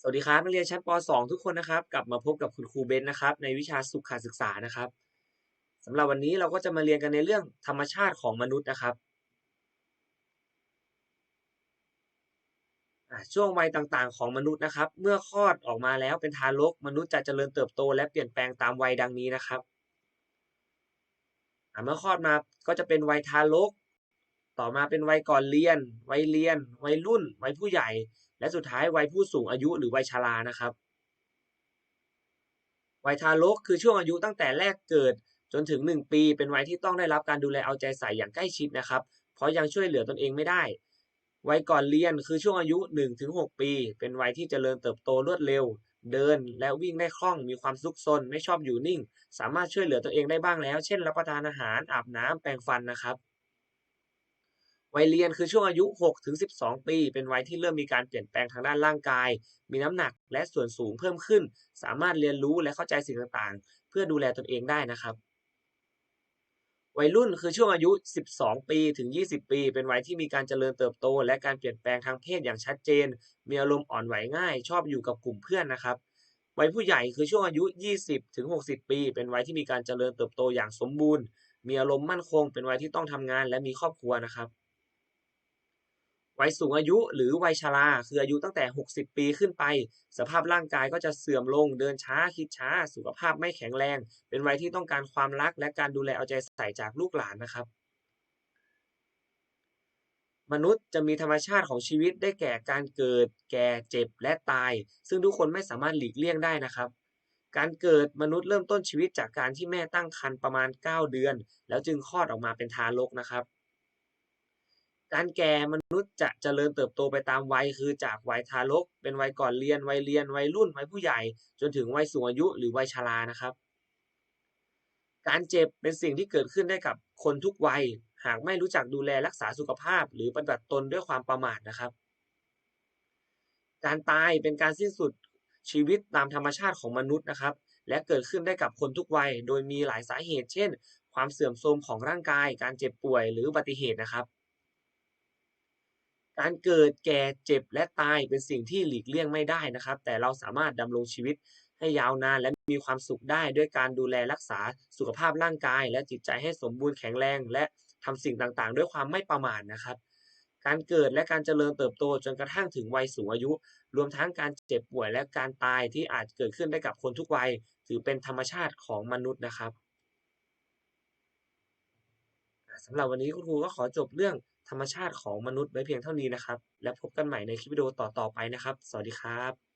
สวัสดีครับนักเรียนชั้นป .2 ทุกคนนะครับ กลับมาพบกับคุณครูเบนนะครับ ในวิชาสุขศึกษานะครับสำหรับวันนี้เราก็จะมาเรียนกันในเรื่องธรรมชาติของมนุษย์นะครับช่วงวัยต่างๆ ของมนุษย์นะครับ เมื่อคลอดออกมาแล้วเป็นทารก มนุษย์จะเจริญเติบโต และเปลี่ยนแปลงตามวัยดังนี้นะครับเมื่อคลอดมาก็จะเป็นวัยทารก ต่อมาเป็นวัยก่อนเรียน วัยเรียน วัยรุ่น วัยผู้ใหญ่ และสุดท้ายวัยผู้สูงอายุหรือวัยชรานะครับ วัยทารกคือช่วงอายุตั้งแต่แรกเกิดจนถึง 1 ปีเป็นวัยที่ต้องได้รับการดูแลเอาใจใส่อย่างใกล้ชิดนะครับ เพราะยังช่วยเหลือตนเองไม่ได้ วัยก่อนเรียนคือช่วงอายุ 1-6 ปี เป็นวัยที่เจริญเติบโตรวดเร็ว เดินและวิ่งได้คล่องมีความซุกซนไม่ชอบอยู่นิ่ง สามารถช่วยเหลือตัวเองได้บ้างแล้ว เช่นรับประทานอาหารอาบน้ำแปรงฟันนะครับ วัยเรียนคือช่วงอายุ6-12 ปี เป็นวัยที่เริ่มมีการเปลี่ยนแปลงทางด้านร่างกาย มีน้ำหนักและส่วนสูงเพิ่มขึ้น สามารถเรียนรู้และเข้าใจสิ่งต่างๆ เพื่อดูแลตนเองได้นะครับ วัยรุ่นคือช่วงอายุ 12 ปีถึง 20 ปี เป็นวัยที่มีการเจริญเติบโต และการเปลี่ยนแปลงทางเพศอย่างชัดเจน มีอารมณ์อ่อนไหวง่าย ชอบอยู่กับกลุ่มเพื่อนนะครับ วัยผู้ใหญ่คือช่วงอายุ 20 ถึง 60 ปี เป็นวัยที่มีการเจริญเติบโตอย่างสมบูรณ์ มีอารมณ์มั่นคง เป็นวัยที่ต้องทำงานและมีครอบครัวนะครับ วัยสูงอายุหรือวัยชราคืออายุตั้งแต่ 60 ปีขึ้นไป สภาพร่างกายก็จะเสื่อมลงเดินช้าคิดช้า สุขภาพไม่แข็งแรง เป็นวัยที่ต้องการความรักและการดูแลเอาใจใส่จากลูกหลานนะครับ มนุษย์จะมีธรรมชาติของชีวิตได้แก่การเกิด แก่เจ็บและตาย ซึ่งทุกคนไม่สามารถหลีกเลี่ยงได้นะครับการเกิดมนุษย์เริ่มต้นชีวิตจากการที่แม่ตั้งครรภ์ประมาณ 9 เดือน แล้วจึงคลอดออกมาเป็นทารกนะครับ การแก่มนุษย์จะเจริญเติบโตไปตามวัยคือจากวัยทารก เป็นวัยก่อนเรียนวัยเรียนวัยรุ่นวัยผู้ใหญ่ จนถึงวัยสูงอายุหรือวัยชรานะครับ การเจ็บเป็นสิ่งที่เกิดขึ้นได้กับคนทุกวัย หากไม่รู้จักดูแลรักษาสุขภาพ หรือปฏิบัติตนด้วยความประมาทนะครับ การตายเป็นการสิ้นสุดชีวิตตามธรรมชาติของมนุษย์นะครับ และเกิดขึ้นได้กับคนทุกวัย โดยมีหลายสาเหตุ เช่น ความเสื่อมโทรมของร่างกาย การเจ็บป่วยหรืออุบัติเหตุนะครับ การเกิดแก่เจ็บและตายเป็นสิ่งที่หลีกเลี่ยงไม่ได้นะครับ แต่เราสามารถดำรงชีวิตให้ยาวนานและมีความสุขได้ด้วยการดูแลรักษาสุขภาพร่างกาย และจิตใจให้สมบูรณ์แข็งแรง และทำสิ่งต่างๆ ด้วยความไม่ประมาทนะครับ การเกิดและการเจริญเติบโตจนกระทั่งถึงวัยสูงอายุ รวมทั้งการเจ็บป่วยและการตายที่อาจเกิดขึ้นได้กับคนทุกวัย ถือเป็นธรรมชาติของมนุษย์นะครับสำหรับวันนี้คุณครูก็ขอจบเรื่อง ธรรมชาติของมนุษย์ไว้เพียงเท่านี้นะครับ และพบกันใหม่ในคลิปวิดีโอต่อๆไปนะครับ สวัสดีครับ